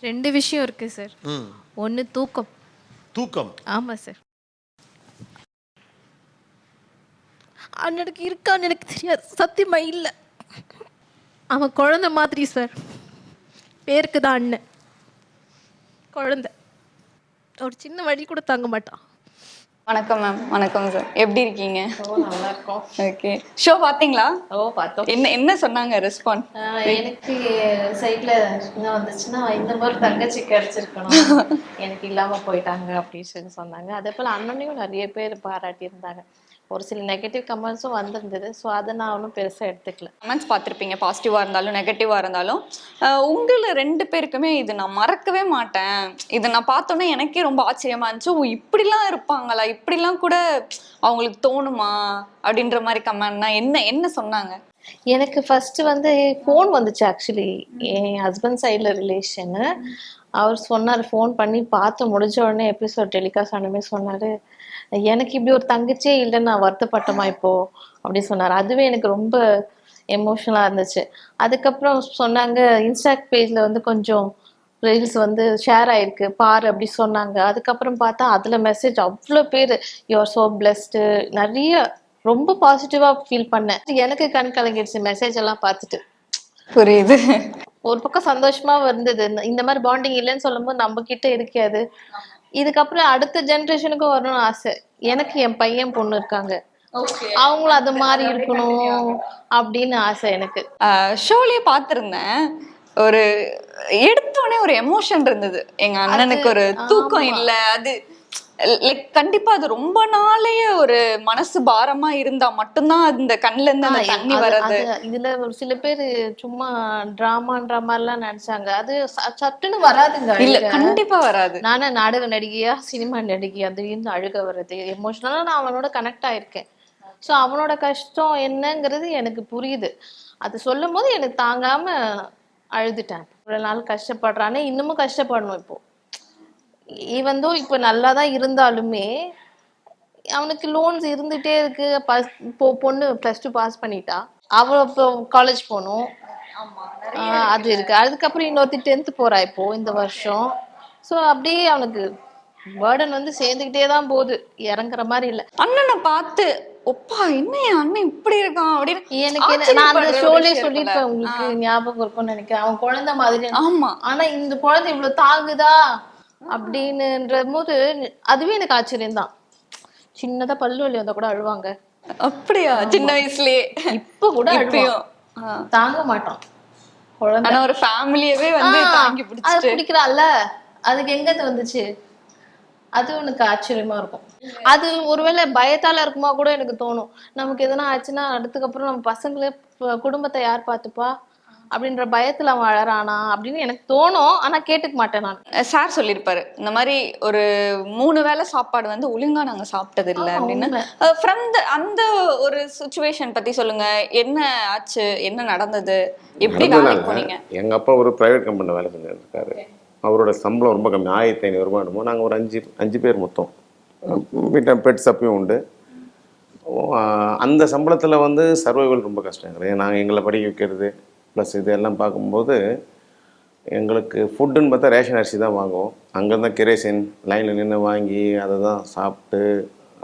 ரெண்டு விஷயம் இருக்கு சார் ம். ஒன்று தூக்கம். தூக்கம். ஆமாம் சார் அண்ணனுக்கு இருக்கான்னு எனக்கு தெரியாது. சத்தியமா இல்லை. அவன் குழந்தை மாதிரி சார் பேருக்கு தான் அண்ணன். குழந்தை. ஒரு சின்ன வழி கூட தாங்க மாட்டான். வணக்கம் மேம் வணக்கம் சார் எப்படி இருக்கீங்க? நல்லா இருக்கும். ஓகே ஷோ பாத்தீங்களா ஓ பார்த்தோம். என்ன என்ன சொன்னாங்க ஆஹ் எனக்கு சைட்ல வந்துச்சுன்னா இந்த மாதிரி தங்கச்சி கிடைச்சிருக்கணும். எனக்கு இல்லாம போயிட்டாங்க அப்படின்னு சொல்லி சொன்னாங்க. அதே போல அண்ணனையும் நிறைய பேர் பாராட்டி இருந்தாங்க ஒரு சில நெகட்டிவ் கமெண்ட்ஸும் வந்திருந்தது. ஸோ அதை நான் ஒன்றும் பெருசாக எடுத்துக்கல. கமெண்ட்ஸ் பார்த்துருப்பீங்க. பாசிட்டிவாக இருந்தாலும் நெகட்டிவாக இருந்தாலும். உங்களை ரெண்டு பேருக்குமே இது நான் மறக்கவே மாட்டேன். இதை நான் பார்த்தோன்னே எனக்கே ரொம்ப ஆச்சரியமா இருந்துச்சு. ஓ இப்படிலாம் இருப்பாங்களா? இப்படிலாம் கூட அவங்களுக்கு தோணுமா? அப்படின்ற மாதிரி கமெண்ட்னா என்ன என்ன சொன்னாங்க? எனக்கு ஃபர்ஸ்ட் வந்து ஃபோன் வந்துச்சு ஆக்சுவலி என் ஹஸ்பண்ட் சைடில் ரிலேஷனு அவர் சொன்னார் ஃபோன் பண்ணி பார்த்து முடிஞ்ச உடனே எபிசோட் டெலிகாஸ்ட் ஆனமே சொன்னார். எனக்கு இப்படி ஒரு தங்கச்சியே இல்லை நான் வருத்தப்பட்டமா இப்போ அப்படின்னு சொன்னார். அதுவே எனக்கு ரொம்ப எமோஷனலாக இருந்துச்சு. அதுக்கப்புறம் சொன்னாங்க இன்ஸ்டாக் பேஜில் வந்து கொஞ்சம் ரீல்ஸ் வந்து ஷேர் ஆயிருக்கு பாரு அப்படி சொன்னாங்க. அதுக்கப்புறம் பார்த்தா அதில் மெசேஜ் அவ்வளோ பேர் யூஆர் சோ பிளஸ்டு நிறைய ரொம்ப பாசிட்டிவாக ஃபீல் பண்ணேன். எனக்கு கண் கலங்கிடுச்சு மெசேஜ் எல்லாம் பார்த்துட்டு. புரியுது. ஒரு பக்கம் சந்தோஷமா இருந்தது. இந்த- இந்த மாதிரி பாண்டிங் இல்லைன்னு சொல்லும்போது நம்ம கிட்ட இருக்காது. இதுக்கப்புறம் அடுத்த ஜெனரேஷனுக்கும் வரணும்னு ஆசை. எனக்கு என் பையன் பொண்ணு இருக்காங்க. அவங்களும் அது மாதிரி இருக்கணும் அப்படின்னு ஆசை எனக்கு. ஷோலயே பார்த்துருந்தேன். ஒரு எடுத்தோடனே ஒரு எமோஷன் இருந்தது. எங்க அண்ணனுக்கு ஒரு தூக்கம் இல்ல அது லைக் கண்டிப்பா அது ரொம்ப நாளைய ஒரு மனசு பாரமா இருந்தா மட்டும்தான் அந்த கண்ணுல இருந்து அந்த தண்ணி வர்றது. இதுல ஒரு சில பேர் சும்மா டிராமான்ற மாதிரிலாம் நினைச்சாங்க அது ச- சட்டுன்னு வராதுங்க இல்ல. கண்டிப்பா வராது. நானே நாடக நடிகையா சினிமா நடிகையா திடீர்னு அழுக வருது எமோஷனலா நான் அவனோட கனெக்ட் ஆயிருக்கேன். ஸோ அவனோட கஷ்டம் என்னங்கிறது எனக்கு புரியுது. அது சொல்லும் போது எனக்கு தாங்காம அழுதுட்டேன். இவ்வளவு நாள் கஷ்டப்படுறானே இன்னமும் கஷ்டப்படணும் இப்போ. ஈவந்தோ இப்போ நல்லா தான் இருந்தாலுமே அவனுக்கு லோன்ஸ் இருந்துட்டே இருக்கு. இப்போ பொண்ணு ப்ளஸ் டூ பாஸ் பண்ணிட்டா. அவ இப்போ காலேஜ் போகணும். அது இருக்கு. அதுக்கப்புறம் இன்னொருத்தி டென்த் போறா இப்போ இந்த வருஷம். ஸோ அப்படியே அவனுக்கு பேர்டன் வந்து சேர்ந்துக்கிட்டே தான் போகுது. இறங்குற மாதிரி இல்லை. அண்ணனை பார்த்து ஒப்பா என்ன என் அண்ணன் இப்படி இருக்கான்? அப்படின்னு எனக்கு என்ன- நான் அந்த விஷயம் சொல்லியிருப்பேன்? உங்களுக்கு ஞாபகம் இருக்கும்னு நினைக்கிறேன். அவன் குழந்தை மாதிரி. ஆமா. ஆனா இந்த குழந்தை இவ்வளவு தாங்குதா? அப்படின்னுன்ற போது அதுவே எனக்கு ஆச்சரியம் தான் சின்னதா பல்லு வலி வந்தா கூட அழுவாங்க. அப்படியா? சின்ன வயசுலயே. இப்ப கூட ஆ. தாங்க குழந்தை. ஆனா ஒரு ஃபேமிலியவே வந்து தாங்கி அது பிடிச்சிட்டு. பிடிக்கிறான்ல அதுக்கு எங்க இருந்து வந்துச்சு? அது உனக்கு ஆச்சரியமா இருக்கும். அது ஒருவேளை பயத்தால இருக்குமா கூட எனக்கு தோணும். நமக்கு எதனா ஆச்சுன்னா அடுத்துக்கப்புறம் நம்ம பசங்களே குடும்பத்தை யார் பார்த்துப்பா? அப்படின்ற பயத்துல அவன் அழறானா அப்படின்னு எனக்கு தோணும். ஆனா கேட்டுக்க மாட்டேன் நான். சார் சொல்லியிருப்பாரு இந்த மாதிரி ஒரு மூணு வேளை சாப்பாடு வந்து ஒழுங்கா நாங்க சாப்பிட்டது இல்ல அப்படின்னு. ஃப்ரம் த அந்த ஒரு சுச்சுவேஷன் பத்தி சொல்லுங்க. என்ன ஆச்சு? என்ன நடந்தது? எப்படி போனீங்க? எங்கள் அப்பா ஒரு ப்ரைவேட் கம்பெனியில் வேலை செஞ்சுட்டு இருக்காரு அவரோட சம்பளம் ரொம்ப கம்மி. ஆயிரத்தி ஐநூறுரூபா என்னமோ. நாங்கள் ஒரு அஞ்சு அஞ்சு பேர் மொத்தம். வீட்டில் பெட்ஸ் அப்பயும் உண்டு. அந்த சம்பளத்தில் வந்து சர்வைவல் ரொம்ப கஷ்டம் எங்களுக்கு. நாங்கள் எங்களை படிக்க வைக்கிறது ப்ளஸ் இது எல்லாம் பார்க்கும்போது எங்களுக்கு ஃபுட்டுன்னு பார்த்தா ரேஷன் அரிசி தான் வாங்குவோம். அங்கே தான் கிரேசின் லைனில் நின்று வாங்கி அதை தான் சாப்பிட்டு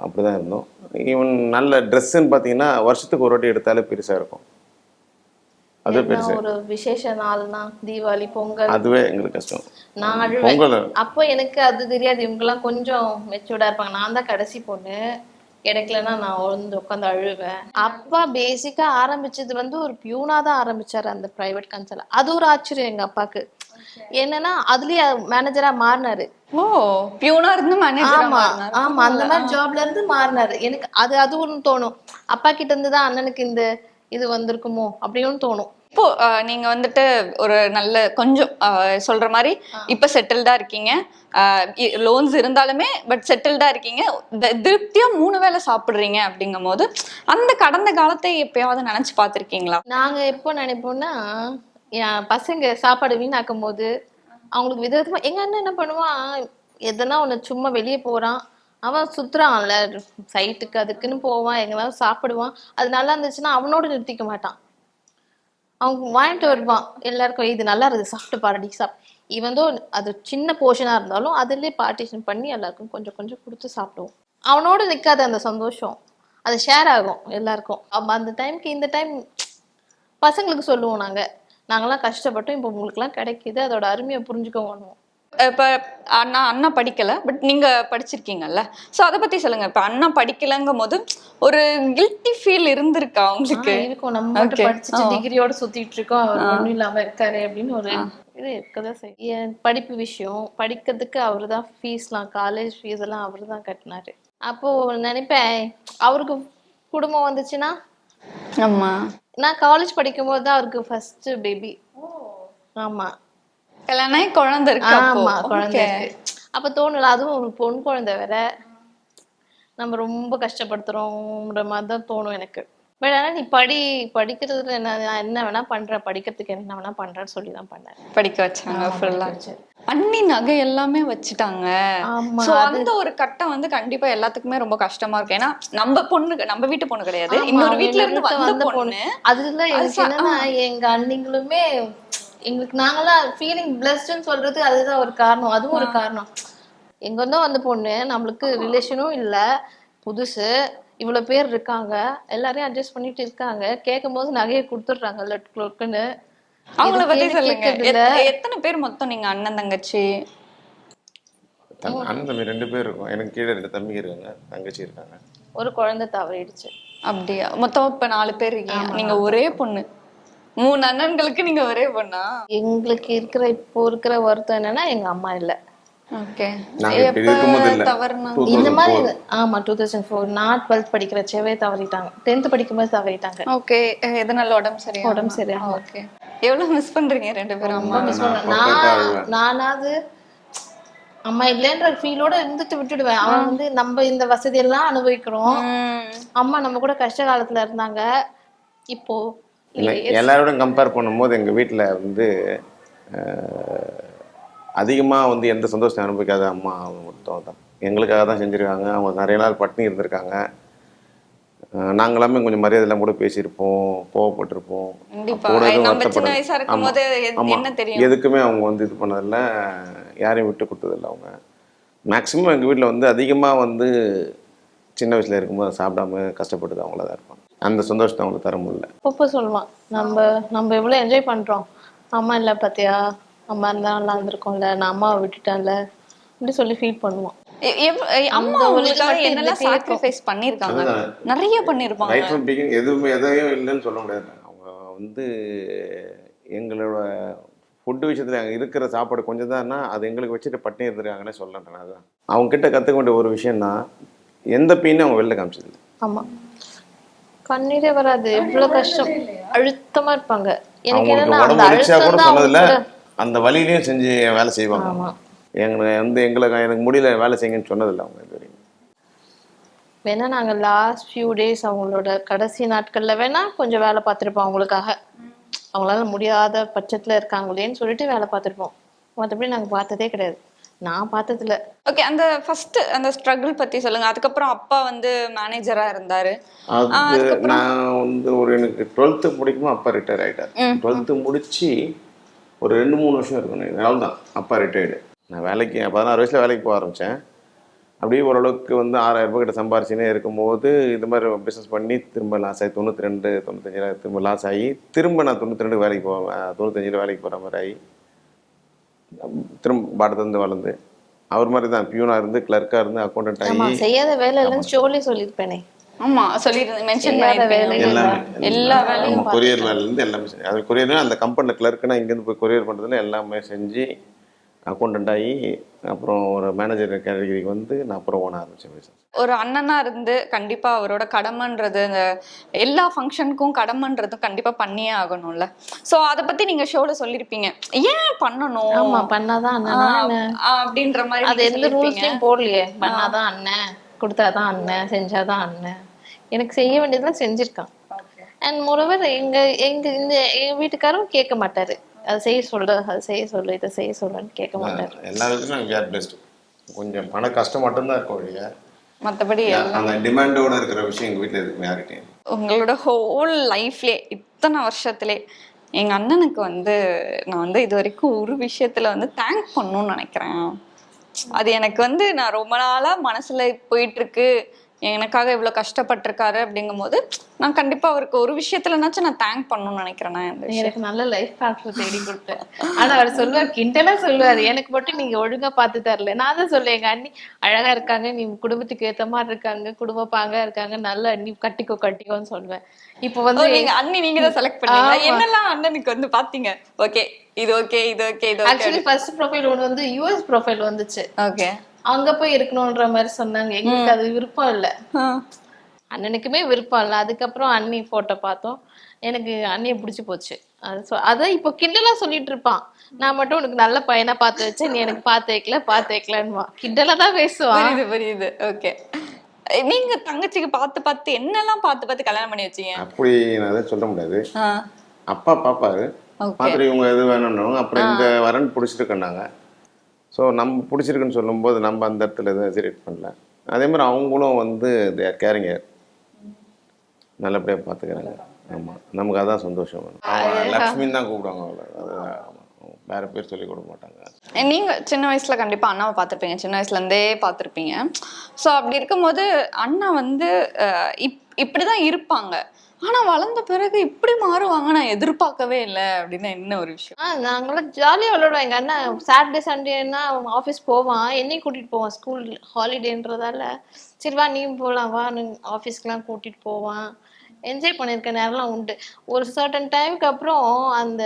அப்படி தான் இருந்தோம். ஈவன் நல்ல ட்ரெஸ்ஸுன்னு பார்த்தீங்கன்னா வருஷத்துக்கு ஒரு வாட்டி எடுத்தாலே பெருசாக இருக்கும். அது பெருசு. ஒரு விசேஷ நாள்னா தீபாவளி பொங்கல்? அதுவே எங்களுக்கு கஷ்டம். நான் பொங்கல். அப்போ எனக்கு அது தெரியாது. இவங்கெல்லாம் கொஞ்சம் மெச்சூர்டா இருப்பாங்க. நான் தான் கடைசி பொண்ணு. கிடைக்கலன்னா நான் வந்து உட்காந்து அழுவேன். அப்பா பேசிக்கா ஆரம்பிச்சது வந்து ஒரு பியூனா தான் ஆரம்பிச்சாரு அந்த பிரைவேட் கன்சல் அது ஒரு ஆச்சரியம் எங்க அப்பாக்கு. என்னன்னா அதுலயே மேனேஜரா மாறினாரு. ஓ பியூனா இருந்து மேனேஜர் ஆமா ஆமா அந்த மாதிரி ஜாப்ல இருந்து மாறினாரு. எனக்கு அது அது ஒண்ணு தோணும். அப்பா கிட்ட இருந்து தான் அண்ணனுக்கு இந்த இது வந்திருக்குமோ அப்படின்னு தோணும். இப்போ நீங்க வந்துட்டு ஒரு நல்ல கொஞ்சம் சொல்ற மாதிரி இப்ப செட்டில்டா இருக்கீங்க. லோன்ஸ் இருந்தாலுமே பட் செட்டில்டா இருக்கீங்க. திருப்தியா மூணு வேளை சாப்பிடுறீங்க அப்படிங்கும் போது அந்த கடந்த காலத்தை எப்பயாவது நினைச்சு பார்த்திருக்கீங்களா? நாங்க எப்போ நினைப்போம்னா பசங்க சாப்பாடு வீணாக்கும் போது அவங்களுக்கு விதவிதமா எங்க அண்ணன் என்ன பண்ணுவான்? எதனா ஒண்ணு சும்மா வெளியே போறான். அவன் சுத்துறான்ல சைட்டுக்கு அதுக்குன்னு போவான் எங்கேயாவது சாப்பிடுவான். அது நல்லா இருந்துச்சுன்னா அவனோட நிறுத்திக்க மாட்டான். அவங்க வாங்கிட்டு வருவான். எல்லாருக்கும் இது நல்லா இருக்குது சாப்பிட்டு பாருடி சாப் இவந்தோ அது சின்ன போர்ஷனாக இருந்தாலும் அதுலேயே பார்ட்டிஷன் பண்ணி எல்லாருக்கும் கொஞ்சம் கொஞ்சம் கொடுத்து சாப்பிடுவோம். அவனோட நிற்காது அந்த சந்தோஷம். அது ஷேர் ஆகும் எல்லாருக்கும். அப்போ அந்த டைமுக்கு இந்த டைம் பசங்களுக்கு சொல்லுவோம் நாங்கள் நாங்களாம் கஷ்டப்பட்டோம் இப்போ உங்களுக்குலாம் கிடைக்கிது அதோட அருமையை புரிஞ்சுக்கோங்க இப்போ அண்ணா அண்ணா படிக்கல பட் நீங்க படிச்சிருக்கீங்கல்ல. ஸோ அதை பத்தி சொல்லுங்க. இப்போ அண்ணா படிக்கலங்கும் போது ஒரு கில்ட்டி ஃபீல் இருந்திருக்கா உங்களுக்கு? இருக்கும். நம்ம மட்டும். படிச்சுட்டு. டிகிரியோட சுத்திட்டு இருக்கோம். அவர் ஒண்ணும் இல்லாம இருக்காரு அப்படின்னு ஒரு இது இருக்கதான் செய்யும் என் படிப்பு விஷயம். படிக்கிறதுக்கு அவரு தான் ஃபீஸ்லாம் காலேஜ் ஃபீஸ் எல்லாம் அவரு தான் கட்டினாரு. அப்போ நினைப்பேன் அவருக்கு குடும்பம் வந்துச்சுன்னா ஆமா. நான் காலேஜ் படிக்கும் போது தான் அவருக்கு ஃபர்ஸ்ட் பேபி ஆமா. கல்யாணம் குழந்தை இருக்கு. ஆமா குழந்தை. இருக்கு. அப்ப தோணல அதுவும் பொன் குழந்தை வேற. நம்ம ரொம்ப கஷ்டப்படுத்துறோம்ன்ற மாதிரி தான் தோணும் எனக்கு. பட் ஆனா நீ படி படிக்கிறதுல என்ன நான் என்ன வேணா பண்றேன் படிக்கிறதுக்கு என்ன வேணா பண்றேன்னு சொல்லி தான் பண்ணேன். படிக்க வச்சாங்க ஃபுல்லா. அண்ணி நகை எல்லாமே வச்சுட்டாங்க. சோ அந்த ஒரு கட்டம் வந்து கண்டிப்பா எல்லாத்துக்குமே ரொம்ப கஷ்டமா இருக்கும் ஏன்னா நம்ம பொண்ணு நம்ம வீட்டு பொண்ணு கிடையாது. இன்னொரு வீட்ல இருந்து வீட்டுல வந்த பொண்ணு. அதுல எங்க அண்ணிங்களுமே எங்களுக்கு நாங்களாம் ஃபீலிங் பிளஸ்ட்னு சொல்றது அதுதான் ஒரு காரணம். அதுவும் ஒரு காரணம். எங்க இருந்தோ வந்த பொண்ணு நம்மளுக்கு ரிலேஷனும் இல்ல. புதுசு. இவ்வளவு பேர் இருக்காங்க. எல்லாரையும் அட்ஜஸ்ட் பண்ணிட்டு இருக்காங்க. கேட்கும் போது நகையை கொடுத்துடுறாங்க. லட் லொட்டுன்னு அவங்கள பத்தி சொல்லுங்க. எத்தனை பேர் மொத்தம் நீங்க அண்ணன் தங்கச்சி? அண்ணன் தம்பி ரெண்டு பேர் இருக்கும். எனக்கு கீழே ரெண்டு தம்பி இருக்காங்க. தங்கச்சி இருக்காங்க. ஒரு குழந்தை தவறிடுச்சு. அப்படியா? மொத்தம் இப்ப நாலு பேர் இருக்கீங்க. நீங்க ஒரே பொண்ணு. மூணு அண்ணன்களுக்கு நீங்க ஒரே பொண்ணா? எங்களுக்கு இருக்கிற இப்போ இருக்கிற வருத்தம் என்னன்னா எங்க அம்மா இல்ல. ஓகே. இந்த 2004. மாதிரி ஆமா டூ தௌசண்ட் ஃபோர் நான் டுவெல்த் படிக்கிறச்சவே தவறிட்டாங்க. டென்த் படிக்கும்போது தவறிட்டாங்க. ஓகே. எதனால உடம்பு சரியா? உடம்பு சரியாம. ஓகே. எவ்வளவு மிஸ் பண்றீங்க ரெண்டு பேரும்? அம்மா மிஸ் அப்பப்ப நான். நானாவது அம்மா இல்லைன்ற ஃபீலோட இருந்துட்டு விட்டுடுவேன். அவன் வந்து நம்ம இந்த வசதி எல்லாம் அனுபவிக்கிறோம். அம்மா நம்ம கூட கஷ்ட காலத்துல இருந்தாங்க. இப்போ இல்லை எல்லாரோடும் கம்பேர் பண்ணும்போது எங்கள் வீட்டில் வந்து அதிகமாக வந்து எந்த சந்தோஷத்தை அனுபவிக்காத அம்மா அவங்க மட்டும் தான் எங்களுக்காக தான் செஞ்சுருக்காங்க. அவங்க நிறைய நாள் பட்டினி இருந்திருக்காங்க. அஹ் நாங்க எல்லாமே கொஞ்சம் மரியாதையெல்லாம் கூட பேசியிருப்போம் கோவப்பட்டிருப்போம். எதுக்குமே அவங்க வந்து இது பண்ணதில்ல. யாரையும் விட்டு கொடுத்ததில்ல அவங்க. மேக்ஸிமம் எங்கள் வீட்டில் வந்து அதிகமாக வந்து சின்ன வயசில் இருக்கும்போது சாப்பிடாம கஷ்டப்பட்டது அவங்கள தான் இருப்பாங்க. அந்த சந்தோஷத்தை அவங்களுக்கு தர முடியல. அப்போ சொல்லுவான் நம்ம நம்ம எவ்வளவு என்ஜாய் பண்றோம். அம்மா இல்ல பாத்தியா? அம்மா இருந்தா நல்லா இருந்திருக்கோம்ல. நான் அம்மாவை விட்டுட்டேன்ல. அப்படி சொல்லி ஃபீல் பண்ணுவான். அம்மா உங்களுக்காக என்னெல்லாம். சாக்ரிஃபைஸ். நிறைய ரைட் ஃப்ரம் எதுவுமே எதையும் இல்லைன்னு சொல்ல முடியாது. அவங்க வந்து எங்களோட ஃபுட்டு விஷயத்தில் அங்கே இருக்கிற சாப்பாடு கொஞ்சம் தான்னா அது எங்களுக்கு வச்சுட்டு பட்டினி இருந்திருக்காங்கன்னு சொல்லன்றேன் அதுதான். அவங்க கிட்ட கற்றுக்க வேண்டிய ஒரு விஷயம் தான் எந்த பீனும் அவங்க வெளில காமிச்சது ஆமா. கண்ணீரே வராது. எவ்வளவு கஷ்டம். அழுத்தமா இருப்பாங்க. எனக்கு என்னன்னா அந்த அழுத்தம் அந்த வழியிலையும் செஞ்சு வேலை செய்வாங்க. ஆமா. எங்களை வந்து எங்களுக்கு எனக்கு முடியல வேலை செய்யுங்கன்னு சொன்னதில்லை அவங்க இது வரைக்கும் வேணா நாங்க லாஸ்ட் ஃபியூ டேஸ் அவங்களோட கடைசி நாட்கள்ல வேணா கொஞ்சம் வேலை பார்த்திருப்போம் அவங்களுக்காக. அவங்களால முடியாத பட்சத்துல இருக்காங்களேன்னு சொல்லிட்டு வேலை பார்த்திருப்போம். மற்றபடி நாங்க பார்த்ததே கிடையாது. நான் பார்த்ததில்ல. ஓகே அந்த ஃபர்ஸ்ட் அந்த ஸ்ட்ரகிள் பத்தி சொல்லுங்க. அதுக்கப்புறம் அப்பா வந்து மேனேஜரா இருந்தாரு. அது நான் வந்து ஒரு எனக்கு டுவெல்த்து முடிக்கும்போது அப்பா ரிட்டையர் ஆகிட்டார் டுவெல்த்து முடிச்சு ஒரு ரெண்டு மூணு வருஷம் இருக்கும் அவ்வளோதான் அப்பா ரிட்டையர்டு நான் வேலைக்கு பதினாறு வயசில் வேலைக்கு போக ஆரம்பித்தேன் அப்படியே ஓரளவுக்கு வந்து ஆறாயிரம் ரூபாய் கிட்ட சம்பாரிச்சுனே இருக்கும்போது இது மாதிரி பிஸ்னஸ் பண்ணி திரும்ப லாஸ் ஆகி தொண்ணூற்றி ரெண்டு தொண்ணூத்தஞ்சில் திரும்ப லாஸ் ஆகி திரும்ப நான் தொண்ணூற்றி ரெண்டு வேலைக்கு போவேன் தொண்ணூத்தஞ்சில் வேலைக்கு போகிற மாதிரி ஆகி. திரும்ப பாட்டத்துலேருந்து வளர்ந்து அவர் மாதிரி தான் பியூனாக இருந்து கிளர்க்காக இருந்து அக்கௌண்டன்ட் ஆமா ஆகி செய்யாத வேலை இல்லைன்னு ஸ்டோரி சொல்லியிருப்பேனே. ஆமா சொல்லிருந்தேன் மென்ஷன் பண்ணிருப்பீங்க எல்லாமே. எல்லா வேலையும் கொரியர் வேலையிலேருந்து எல்லாமே அது கொரியர் அந்த கம்பெனியில் கிளர்க்குனா இங்கேருந்து போய் கொரியர் பண்ணுறதுல எல்லாமே செஞ்சு அக்கௌண்டன்ட் ஆகி அப்புறம் ஒரு மேனேஜர் கேட்டகரிக்கு வந்து நான் அப்புறம் ஓன ஆரம்பித்தேன் பிஸ்னஸ் ஒரு அண்ணனா இருந்து கண்டிப்பா அவரோட கடமைன்றது இந்த எல்லா ஃபங்க்ஷனுக்கும் கடமைன்றதும் கண்டிப்பா பண்ணியே ஆகணும்ல. சோ அத பத்தி நீங்க ஷோல சொல்லிருப்பீங்க. ஏன் பண்ணணும்? ஆமா பண்ணாதான் அண்ணனா. அப்படின்ற மாதிரி அது எந்த. ரூல்ஸ்லயும் போடலையே. பண்ணாதான் அண்ணன் கொடுத்தாதான் அண்ணன் செஞ்சாதான் அண்ணன். எனக்கு செய்ய வேண்டியதெல்லாம் செஞ்சிருக்கான். அண்ட் மோரோவர் எங்க எங்க இந்த எங்க வீட்டுக்காரும் கேட்க மாட்டாரு. அதை செய்ய சொல்லு அதை செய்ய சொல்லு இதை செய்ய சொல்லுன்னு கேட்க மாட்டாரு. எல்லா விதத்துலையும் கேர் பெஸ்ட் கொஞ்சம் பண கஷ்டம் மட்டும்தான் இருக்கும் வழியா மத்தபடி அந்த டிமாண்டோட இருக்கிற விஷயம் எங்கள் வீட்டில் எதுக்குமே யார்கிட்டையும் உங்களோட ஹோல் லைஃப்லே இத்தனை வருஷத்திலே எங்க அண்ணனுக்கு வந்து நான் வந்து இது வரைக்கும் ஒரு விஷயத்துல வந்து தேங்க் பண்ணணும்னு நினைக்கிறேன். அது எனக்கு வந்து நான் ரொம்ப நாளா மனசுல போயிட்டு இருக்கு. எனக்காக இவ்வளவு கஷ்டப்பட்டிருக்காரு அப்படிங்கும்போது நான் கண்டிப்பா அவருக்கு ஒரு விஷயத்துலனாச்சும் நான் தேங்க் பண்ணணும்னு நினைக்கிறேன் நான் எனக்கு நல்ல லைஃப் பார்ட்னர் தேடி கொடுத்தேன். ஆனா அவர் சொல்லுவார் கிண்டலா சொல்லுவார். எனக்கு மட்டும் நீங்க ஒழுங்கா பார்த்து தரல. நான் தான் சொல்லுவேன் எங்க அண்ணி அழகா இருக்காங்க நீ குடும்பத்துக்கு ஏத்த மாதிரி இருக்காங்க குடும்ப பாங்கா இருக்காங்க நல்ல நீ கட்டிக்கோ கட்டிக்கோன்னு சொல்லுவேன். இப்போ வந்து நீங்க அண்ணி நீங்க தான் செலக்ட் பண்ணீங்க. என்னெல்லாம் அண்ணனுக்கு வந்து பாத்தீங்க? ஓகே இது ஓகே இது ஓகே இது ஆக்சுவலி ஃபர்ஸ்ட் ப்ரொஃபைல் ஒன்று வந்து யூஎஸ் ப்ரொஃபைல் வந்துச்சு. ஓகே அங்க போய் இருக்கணும்ன்ற மாதிரி சொன்னாங்க. எங்களுக்கு அது விருப்பம் இல்ல. அண்ணனுக்குமே விருப்பம் இல்லை. அதுக்கப்புறம் அண்ணி போட்டோ பார்த்தோம். எனக்கு அண்ணியை பிடிச்சி போச்சு. அது அதான் இப்போ கிண்டலா சொல்லிட்டு இருப்பான். நான் மட்டும் உனக்கு நல்ல பையனா பார்த்து வச்சேன் நீ எனக்கு பார்த்து வைக்கல பார்த்து வைக்கலன்னுவான். கிண்டலா தான் பேசுவான். புரியுது புரியுது. ஓகே. நீங்க தங்கச்சிக்கு பார்த்து பார்த்து என்னெல்லாம் பார்த்து பார்த்து கல்யாணம் பண்ணி வச்சீங்க? அப்படி நான் அதை சொல்ல முடியாது. அப்பா Okay. பார்த்துட்டு இவங்க எது வேணும்னாங்க அப்புறம் இந்த வரன் பிடிச்சிருக்குன்னாங்க ஸோ நம்ம பிடிச்சிருக்குன்னு சொல்லும்போது நம்ம அந்த இடத்துல எதுவும் ஹெசிடேட் பண்ணல. அதே மாதிரி அவங்களும் வந்து தேர் கேரிங்க நல்லபடியாக பார்த்துக்கிறாங்க ஆமாம் நமக்கு அதான் சந்தோஷம் லக்ஷ்மின்னு தான் கூப்பிடுவாங்க அவளை. வேற பேர் சொல்லி கொடுக்க மாட்டாங்க. நீங்க சின்ன வயசுல கண்டிப்பா அண்ணாவை பார்த்திருப்பீங்க. சின்ன வயசுல இருந்தே பார்த்திருப்பீங்க. ஸோ அப்படி இருக்கும்போது அண்ணா வந்து இப் இப்படிதான் இருப்பாங்க. ஆனா வளர்ந்த பிறகு இப்படி மாறுவாங்க. நான் எதிர்பார்க்கவே இல்லை அப்படின்னு என்ன ஒரு விஷயம்? ஆ நாங்களாம் ஜாலியாக விளையாடுவோம். எங்கள் அண்ணன் சாட்டர்டே சண்டேனா அவன் ஆஃபீஸ் போவான். என்னையும் கூட்டிகிட்டு போவான். ஸ்கூல் ஹாலிடேன்றதால சரி வா நீயும் போகலாம் வா ஆஃபீஸ்க்கெலாம் கூட்டிகிட்டு போவான். என்ஜாய் பண்ணியிருக்க நேரம்லாம் உண்டு. ஒரு சர்டன் டைமுக்கு அப்புறம் அந்த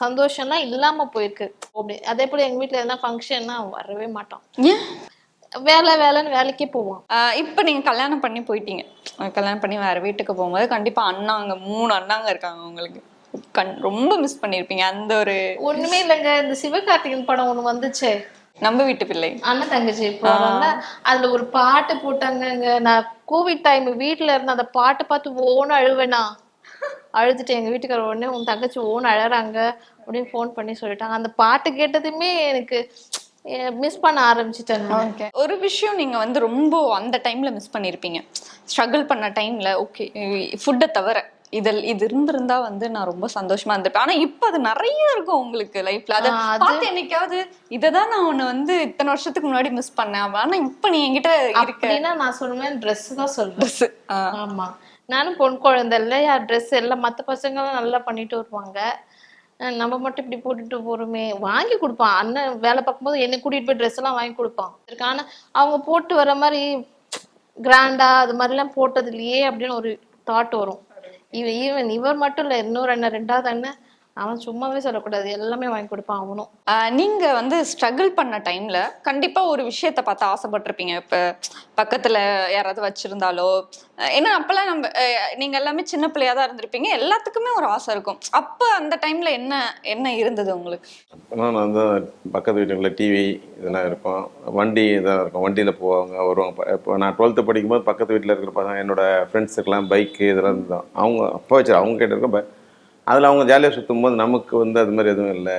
சந்தோஷம்லாம் இல்லாமல் போயிருக்கு. அப்படி அதே போல் எங்கள் வீட்டில் எதனா ஃபங்க்ஷன்னா வரவே மாட்டான். ஏன்? வேலை வேலைன்னு வேலைக்கே ஆஹ் இப்ப நீங்க கல்யாணம் பண்ணி போயிட்டீங்க. கல்யாணம் பண்ணி வேற வீட்டுக்கு போகும்போது கண்டிப்பா அண்ணாங்க மூணு அண்ணாங்க இருக்காங்க உங்களுக்கு. கண் ரொம்ப மிஸ் பண்ணிருப்பீங்க. அந்த ஒரு ஒன்றுமே இல்லைங்க. இந்த சிவகார்த்திகேயன் படம் ஒன்று வந்துச்சே. நம்ம வீட்டு பிள்ளை. அண்ணன் தங்கச்சி அதுல ஒரு பாட்டு போட்டாங்கங்க. நான் கோவிட் டைம் வீட்ல இருந்து அந்த பாட்டை பார்த்து ஓன்னு அழுவேனா. அழுதுட்டு எங்க வீட்டுக்காரர் உடனே உன் தங்கச்சி ஓன்னு அழறாங்க. அப்படின்னு ஃபோன் பண்ணி சொல்லிட்டாங்க. அந்த பாட்டு கேட்டதுமே எனக்கு மிஸ் பண்ண ஆரம்பிச்சிட்டேன் ஒரு விஷயம் நீங்க வந்து ரொம்ப அந்த டைம்ல மிஸ் பண்ணிருப்பீங்க. ஸ்ட்ரகிள் பண்ண டைம்ல ஓகே ஃபுட்டை தவிர இதில் இது இருந்திருந்தா வந்து நான் ரொம்ப சந்தோஷமா இருந்திருப்பேன். ஆனா இப்ப அது நிறைய இருக்கும் உங்களுக்கு லைஃப்ல அதை பார்த்து என்னைக்காவது இதை தான் நான் உன்னை வந்து இத்தனை வருஷத்துக்கு முன்னாடி மிஸ் பண்ணேன். ஆனா இப்ப நீ என்கிட்ட இருக்க அப்படின்னா நான் சொல்லுவேன் ட்ரெஸ் தான் சொல்றேன் ட்ரெஸ் ஆமா. நானும் பொன் குழந்தை இல்லையா ட்ரெஸ் எல்லாம் மற்ற பசங்களும் நல்லா பண்ணிட்டு வருவாங்க. நம்ம மட்டும் இப்படி போட்டுட்டு போறோமே. வாங்கி கொடுப்பான். அண்ணன் வேலை பார்க்கும்போது என்னை கூட்டிட்டு போய் ட்ரெஸ் எல்லாம் வாங்கி கொடுப்பான். இருக்கு அவங்க போட்டு வர மாதிரி கிராண்டா அது மாதிரிலாம் போட்டது இல்லையே அப்படின்னு ஒரு தாட் வரும். இவன் ஈவன் இவர் மட்டும் இல்ல இன்னொரு அண்ணன் ரெண்டாவது அண்ணன் அவன் சும்மாவே சொல்லக்கூடாது. எல்லாமே வாங்கி கொடுப்பான் அவனும். நீங்க வந்து ஸ்ட்ரகிள் பண்ண டைம்ல கண்டிப்பா ஒரு விஷயத்த பார்த்து ஆசைப்பட்டிருப்பீங்க. இப்ப பக்கத்துல யாராவது வச்சிருந்தாலோ ஏன்னா அப்பெல்லாம் நம்ம நீங்க எல்லாமே சின்ன பிள்ளையா தான் இருந்திருப்பீங்க. எல்லாத்துக்குமே ஒரு ஆசை இருக்கும். அப்ப அந்த டைம்ல என்ன என்ன இருந்தது உங்களுக்கு? நான் வந்து பக்கத்து வீட்டுங்களில் டிவி இதெல்லாம் இருக்கும் வண்டி இதெல்லாம் இருக்கும். வண்டியில் போவாங்க வருவாங்க. இப்போ நான் டுவெல்த்து படிக்கும்போது பக்கத்து வீட்டில் இருக்கிற பசங்க என்னோட ஃப்ரெண்ட்ஸுக்கெல்லாம் பைக்கு இதெல்லாம் இருந்தோம் அவங்க அப்பா வச்சு அவங்க கிட்ட இருக்க பை அதில் அவங்க ஜாலியாக சுற்றும் போது நமக்கு வந்து அது மாதிரி எதுவும் இல்லை.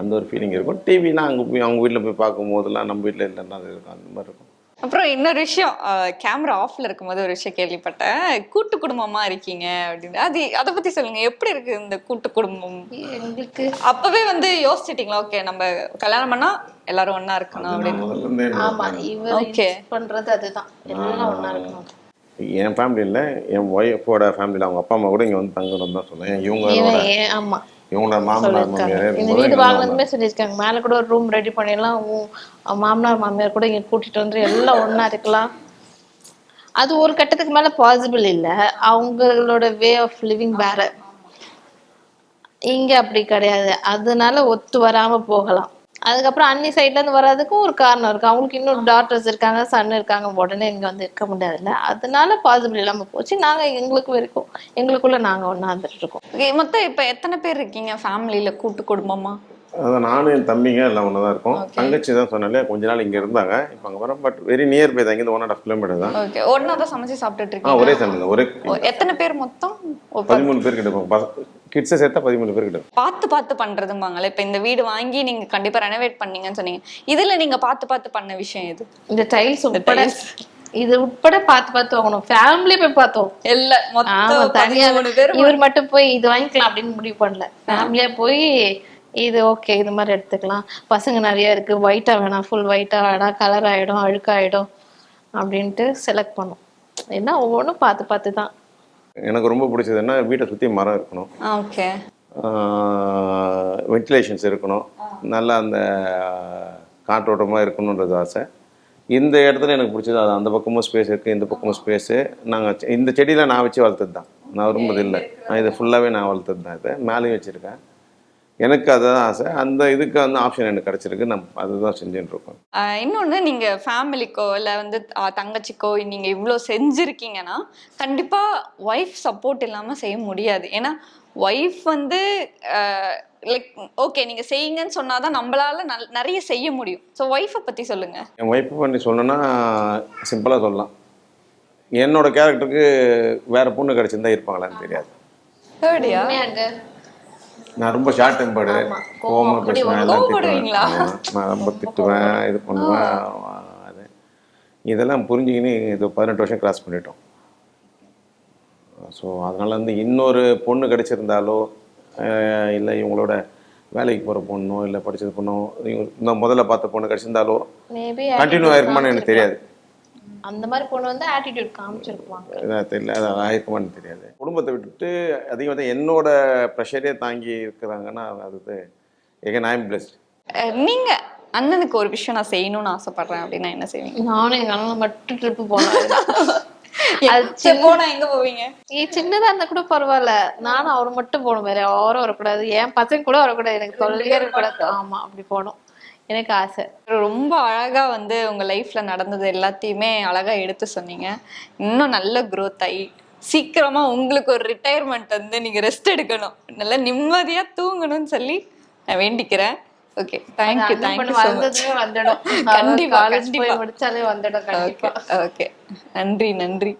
அந்த ஒரு ஃபீலிங் இருக்கும். டிவினா அங்கே போய் அவங்க வீட்டில் போய் பார்க்கும்போதெல்லாம் நம்ம வீட்டில் இல்லைன்னா அது இருக்கும். அந்த மாதிரி இருக்கும். அப்புறம் இன்னொரு விஷயம் கேமரா ஆஃப்ல இருக்கும்போது ஒரு விஷயம் கேள்விப்பட்டேன். கூட்டு குடும்பமா இருக்கீங்க அப்படின்னு. அது அதை பத்தி சொல்லுங்க. எப்படி இருக்கு இந்த கூட்டு குடும்பம்? எங்களுக்கு அப்பவே வந்து யோசிச்சிட்டீங்களா? ஓகே நம்ம கல்யாணம் பண்ணா எல்லாரும் ஒண்ணா இருக்கணும் அப்படின்னு. ஆமா இவர் Okay. பண்றது அதுதான். எல்லாம் ஒண்ணா இருக்கணும். என் ஃபேமிலியில் என் ஒய்ஃபோட ஃபேமிலியில் அவங்க அப்பா அம்மா கூட இங்கே வந்து தங்கணும்னு தான் சொன்னேன். இவங்களோட இவன் ஏன் ஆமா. இவங்களோட மாமனார் மாமியார் இந்த வீடு வாங்கினதுமே சொல்லியிருக்காங்க. மேல கூட ஒரு ரூம் ரெடி பண்ணிடலாம். மாமனார் மாமியார் கூட இங்க கூட்டிட்டு வந்து எல்லாம் ஒண்ணா இருக்கலாம். அது ஒரு கட்டத்துக்கு மேல பாசிபிள் இல்ல. அவங்களோட வே ஆஃப் லிவிங் வேற. இங்க அப்படி கிடையாது. அதனால ஒத்து வராம போகலாம். அதுக்கப்புறம் அன்னி சைட்ல இருந்து வர்றதுக்கும் ஒரு காரணம் இருக்கு. அவங்களுக்கு இன்னும் டாக்டர்ஸ் இருக்காங்க சன் இருக்காங்க. உடனே இங்க வந்து இருக்க முடியாதுல்ல. அதனால பாசிபிள் இல்லாம போச்சு. நாங்க எங்களுக்கு வரைக்கும் எங்களுக்குள்ள நாங்க ஒண்ணா இருந்துட்டு இருக்கோம் மொத்தம் இப்ப எத்தனை பேர் இருக்கீங்க ஃபேமிலியில கூட்டு குடும்பமா? அதான் நானும் என் தம்பிங்க எல்லாம் ஒன்றா தான் இருக்கோம். தங்கச்சி தான் சொன்னாலே கொஞ்ச நாள் இங்கே இருந்தாங்க. இப்போ அங்கே வரோம் பட் வெரி நியர் பை தான் இங்கே ஒன் அண்ட் ஆஃப் கிலோமீட்டர் தான். ஓகே ஒன்னா தான் சமைச்சு சாப்பிட்டுட்டு ஒரே இருக்கீங்க? ஃபேமிலி தான் ஒரே எத்தனை பேர் மொத்தம். பதிமூணு பேர் கிட்ட இருக்கும். கிட்ஸை சேர்த்தா பதிமூணு பேர் கிட்ட. பார்த்து பார்த்து பண்றதும்பாங்கல்ல. இப்ப இந்த வீடு வாங்கி நீங்க கண்டிப்பா ரெனோவேட் பண்ணீங்கன்னு சொன்னீங்க. இதுல நீங்க பார்த்து பார்த்து பண்ண விஷயம் எது? இந்த டைல்ஸ் உட்பட. இது உட்பட பார்த்து பார்த்து வாங்கணும். ஃபேமிலி போய் பார்த்தோம். இல்ல மொத்தம் தனியா பேர் இவர் மட்டும். போய் இது வாங்கிக்கலாம் அப்படின்னு முடிவு பண்ணல. ஃபேமிலியா போய் இது ஓகே இது மாதிரி எடுத்துக்கலாம். பசங்க நிறைய இருக்கு. ஒயிட்டா வேணாம். ஃபுல் ஒயிட்டா வேணாம். கலர் ஆயிடும் அழுக்காயிடும் அப்படின்ட்டு செலக்ட் பண்ணோம். என்ன ஒவ்வொன்றும் பார்த்து பார்த்து தான். எனக்கு ரொம்ப பிடிச்சதுன்னா வீட்டை சுற்றி மரம் இருக்கணும். ஓகே. வென்டிலேஷன்ஸ் இருக்கணும். நல்லா அந்த காற்றோட்டமாக இருக்கணுன்றது ஆசை. இந்த இடத்துல எனக்கு பிடிச்சது அது. அந்த பக்கமும் ஸ்பேஸ் இருக்குது இந்த பக்கமும் ஸ்பேஸு நாங்கள் இந்த செடியில் நான் வச்சு வளர்த்தது தான் நான் விரும்புறது இல்லை. நான் இதை ஃபுல்லாகவே நான் வளர்த்தது தான் இதை. மேலேயும் வச்சுருக்கேன். எனக்கு அதுதான் ஆசை. அந்த இதுக்கு வந்து ஆப்ஷன் எனக்கு கிடச்சிருக்கு. நான் அதுதான் செஞ்சுட்டு இருக்கோம் ஆஹ் இன்னொன்னு நீங்க ஃபேமிலிக்கோ இல்ல வந்து தங்கச்சிக்கோ நீங்க இவ்ளோ செஞ்சிருக்கீங்கன்னா கண்டிப்பா ஒய்ஃப் சப்போர்ட் இல்லாம செய்ய முடியாது. ஏன்னா ஒய்ஃப் வந்து லைக் ஓகே நீங்க செய்யுங்கன்னு சொன்னாதான் நம்மளால நல்- நிறைய செய்ய முடியும். ஸோ ஒய்ஃபை பத்தி சொல்லுங்க. என் ஒய்ஃப் பண்ணி சொல்லணும்னா சிம்பிளாக சொல்லலாம். என்னோட கேரக்டருக்கு வேறு பொண்ணு கிடச்சிருந்தா இருப்பாங்களான்னு தெரியாது. நான் ரொம்ப ஷார்ட் டெம்பர்டு கோவமா பேசுவேன் எல்லாம் திட்டுவேன். நான் ரொம்ப திட்டுவேன் இது பண்ணுவேன் அது இதெல்லாம் புரிஞ்சுக்கின்னு இது பதினெட்டு வருஷம் கிராஸ் பண்ணிட்டோம். ஸோ அதனால வந்து இன்னொரு பொண்ணு கிடைச்சிருந்தாலோ இல்லை இவங்களோட வேலைக்கு போகிற பொண்ணோ இல்லை படிச்சது பொண்ணோ இந்த முதல்ல பார்த்த பொண்ணு கிடைச்சிருந்தாலோ கண்டினியூ ஆயிருக்குமான்னு எனக்கு தெரியாது. அந்த மாதிரி பொண்ணு வந்து ஆட்டிடியூட் காமிச்சிருப்பாங்க. தெரியல அது ஆயிருக்குமான்னு தெரியாது. குடும்பத்தை விட்டுட்டு அதிகம் வந்து என்னோட ப்ரெஷரே தாங்கி இருக்கிறாங்கன்னா அது எகன் ஐம் பிளஸ்ட் நீங்க அண்ணனுக்கு ஒரு விஷயம் நான் செய்யணும்னு ஆசைப்படுறேன் அப்படின்னா என்ன செய்வீங்க? நானும் எங்க அண்ணன் மட்டும் ட்ரிப்பு போனேன் போனா எங்க போவீங்க? சின்னதா இருந்தா கூட பரவாயில்ல. நானும் அவர் மட்டும் போகணும். வேற யாரும் வரக்கூடாது. என் பசங்க கூட வரக்கூடாது. எனக்கு தொல்லையே இருக்கக்கூடாது. ஆமா அப்படி போகணும் எனக்கு ஆசை. ரொம்ப அழகா வந்து உங்க லைஃப்ல நடந்தது எல்லாத்தையுமே அழகா எடுத்து சொன்னீங்க. இன்னும் நல்ல growth ஆகி சீக்கிரமா உங்களுக்கு ஒரு ரிட்டையர்மெண்ட் வந்து நீங்க ரெஸ்ட் எடுக்கணும். நல்லா நிம்மதியா தூங்கணும்னு சொல்லி நான் வேண்டிக்கிறேன். ஓகே தேங்க்யூ தேங்க்யூ வந்ததுமே வந்துடும். கண்டிப்பா, காலேஜ் கண்டிப்பா. போய் முடிச்சாலே வந்துடும் ஓகே நன்றி நன்றி.